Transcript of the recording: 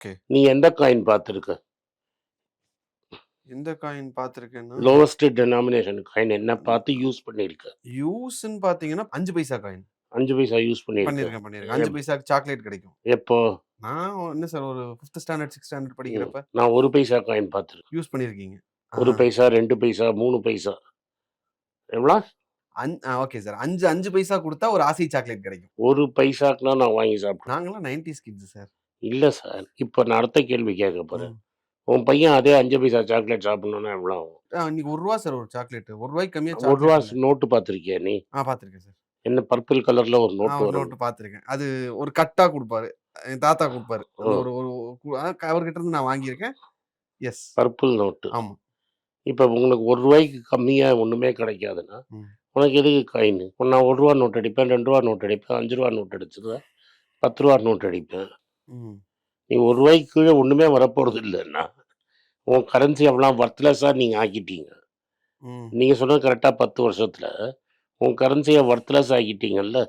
Okay. நீ எந்த coin பார்த்துருக்க? எந்த காயின் பார்த்துருக்கேன்னா லோவஸ்ட் டினாமினேஷன் காயின் என்ன பார்த்து யூஸ் பண்ணியிருக்க? யூஸ்ன்னு பார்த்தீங்கன்னா 5 பைசா காயின். 5 பைசா யூஸ் பண்ணியிருக்க. பண்ணியிருக்கேன், பண்ணியிருக்கேன். 5 எப் பைசாக்கு சாக்லேட் கிடைக்கும். எப்போ? நான் என்ன சார் ஒரு 5த் ஸ்டாண்டர்ட், 6த் ஸ்டாண்டர்ட். படிக்கிறப்ப நான் 1 பைசா காயின் பார்த்துருக்கேன். யூஸ் பண்ணியிருக்கீங்க. 1 பைசா, 2 பைசா, 3 பைசா. எவ்வளோ? Okay sir. 5 5 பைசா குடுத்தா ஒரு ஆசை சாக்லேட் கிடைக்கும். 1 பைசாக்குனா நான் வாங்கி சாப்பிட்டேன். நாங்கலாம் 90ஸ் கிட்ஸ் சார். இல்ல சார். இப்ப நான் அடுத்த கேள்வி கேட்க போறேன். ம். உன் பையன் அதே 5 பைசா சாக்லேட் சாப்பிடணும்னா எவ்வளோ ஆகும்? இன்னைக்கு ரூ. 1 சார் ஒரு சாக்லேட். ரூ. 1 கம்மியா ரூ. சாக்லேட் 1 இல்ல. நோட்டு பார்த்துருக்கியா நீ? ஆ பார்த்துருக்கேன் சார். என்ன பர்பிள் கலர்ல ஒரு நோட்டு ஒரு. நோட்டு பார்த்துருக்கேன். அது ஒரு கட்டா குடுப்பாரு. என் தாத்தா குடுப்பாரு. ஒரு ஒரு அவர்கிட்ட இருந்து நான் வாங்கியிருக்கேன். எஸ். Purple note. ஆமா. இப்ப உங்களுக்கு ரூ. 1 கம்மியா ஒண்ணுமே கிடைக்காதுன்னா. உனக்கு எதுக்கு காயினு? நான் ரூ. 1 நோட் அடிப்பேன், ரூ. 2 நோட் அடிப்பேன், ரூ. 5 நோட் அடிச்சிருவேன். ரூ. 10 நோட் அடிப்பேன். நீ ரூ. 1 கீழ ஒண்ணுமே வரப்போறது இல்லன்னா, உன் கரன்சி எவ்வளோ வொர்த்லெஸ்ஸா நீங்க ஆக்கிட்டீங்க. ம். நீங்க சொன்னது கரெக்ட்டா 10 வருஷத்துல, உன் கரன்சிய வொர்த்லெஸ் ஆக்கிட்டீங்கல்ல?